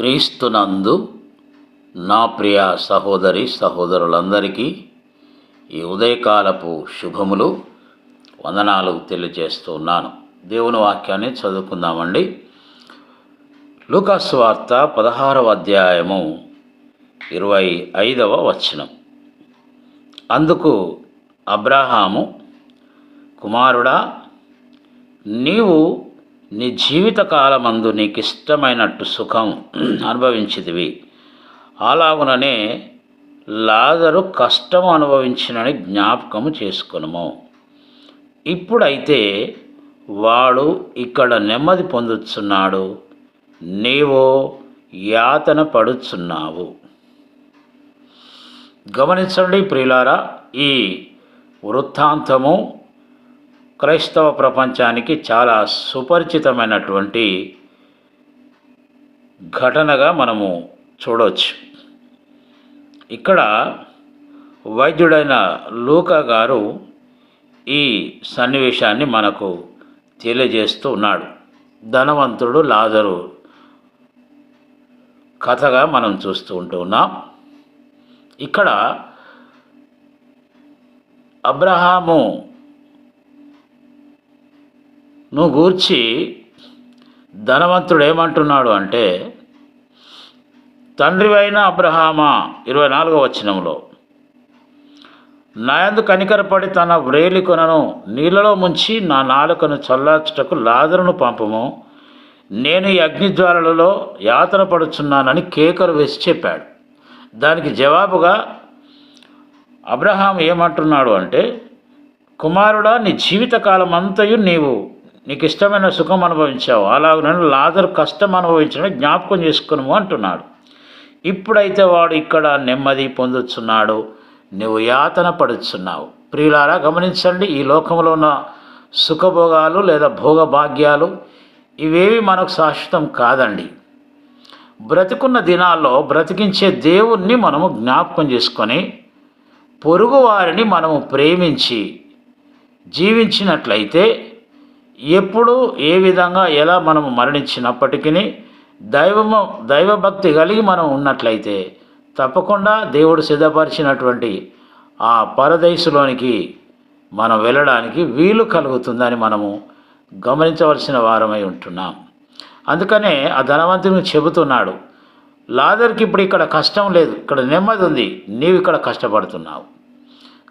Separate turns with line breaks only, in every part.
క్రీస్తునందు నా ప్రియ సహోదరి సహోదరులందరికీ ఈ ఉదయకాలపు శుభములు వందనాలు తెలియజేస్తూ ఉన్నాను. దేవుని వాక్యాన్ని చదువుకుందామండి. లూకాసు వార్త పదహారవ అధ్యాయము ఇరవై ఐదవ వచనం. అందుకు అబ్రహాము కుమారుడా నీవు నీ జీవితకాలమందు నీకు ఇష్టమైనట్టు సుఖం అనుభవించిదివి అలాగుననే లాజరు కష్టం అనుభవించినని జ్ఞాపకము చేసుకునము. ఇప్పుడైతే వాడు ఇక్కడ నెమ్మది పొందుతున్నాడు నీవో యాతన పడుచున్నావు. గమనించండి ప్రియులారా ఈ వృత్తాంతము క్రైస్తవ ప్రపంచానికి చాలా సుపరిచితమైనటువంటి ఘటనగా మనము చూడవచ్చు ఇక్కడ వైద్యుడైన లూకా గారు ఈ సన్నివేశాన్ని మనకు తెలియజేస్తూ ఉన్నాడు. ధనవంతుడు లాజరు కథగా మనం చూస్తూ ఉంటూ ఉన్నాం. ఇక్కడ అబ్రహాము నువ్వు గూర్చి ధనవంతుడు ఏమంటున్నాడు అంటే తండ్రివైన అబ్రహామా ఇరవై నాలుగో వచనంలో నాయందు కనికరపడి తన వ్రేలికొనను నీళ్ళలో ముంచి నా నాలుకను చల్లార్చుటకు లాదరును పంపము. నేను ఈ అగ్నిజ్వాలలలో యాతన పడుచున్నానని కేకలు వేసి చెప్పాడు. దానికి జవాబుగా అబ్రహాం ఏమంటున్నాడు అంటే కుమారుడా నీ జీవితకాలం అంతయు నీవు నీకు ఇష్టమైన సుఖం అనుభవించావు. అలాగనే లాజరు కష్టం అనుభవించడం జ్ఞాపకం చేసుకును అంటున్నాడు. ఇప్పుడైతే వాడు ఇక్కడ నెమ్మది పొందుతున్నాడు నువ్వు యాతన పడుతున్నావు ప్రియులారా గమనించండి ఈ లోకంలో ఉన్న సుఖభోగాలు లేదా భోగభాగ్యాలు ఇవేవి మనకు శాశ్వతం కాదండి. బ్రతికున్న దినాల్లో బ్రతికించే దేవుణ్ణి మనము జ్ఞాపకం చేసుకొని పొరుగు వారిని మనము ప్రేమించి జీవించినట్లయితే ఎప్పుడు ఏ విధంగా ఎలా మనం మరణించినప్పటికీ దైవము దైవభక్తి కలిగి మనం ఉన్నట్లయితే తప్పకుండా దేవుడు సిద్ధపరిచినటువంటి ఆ పరదేశంలోనికి మనం వెళ్ళడానికి వీలు కలుగుతుందని మనము గమనించవలసిన వారమై ఉంటున్నాం. అందుకనే ఆ ధనవంతుని చెబుతున్నాడు లాదర్కి ఇప్పుడు ఇక్కడ కష్టం లేదు ఇక్కడ నెమ్మది ఉంది నీవు ఇక్కడ కష్టపడుతున్నావు.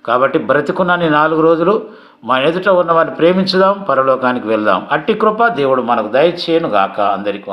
కాబట్టి బ్రతికున్న నాలుగు రోజులు మన ఎదుట ఉన్న వారిని ప్రేమించుదాం పరలోకానికి వెళ్దాం. అట్టి కృప దేవుడు మనకు దయచేయను గాక అందరికీ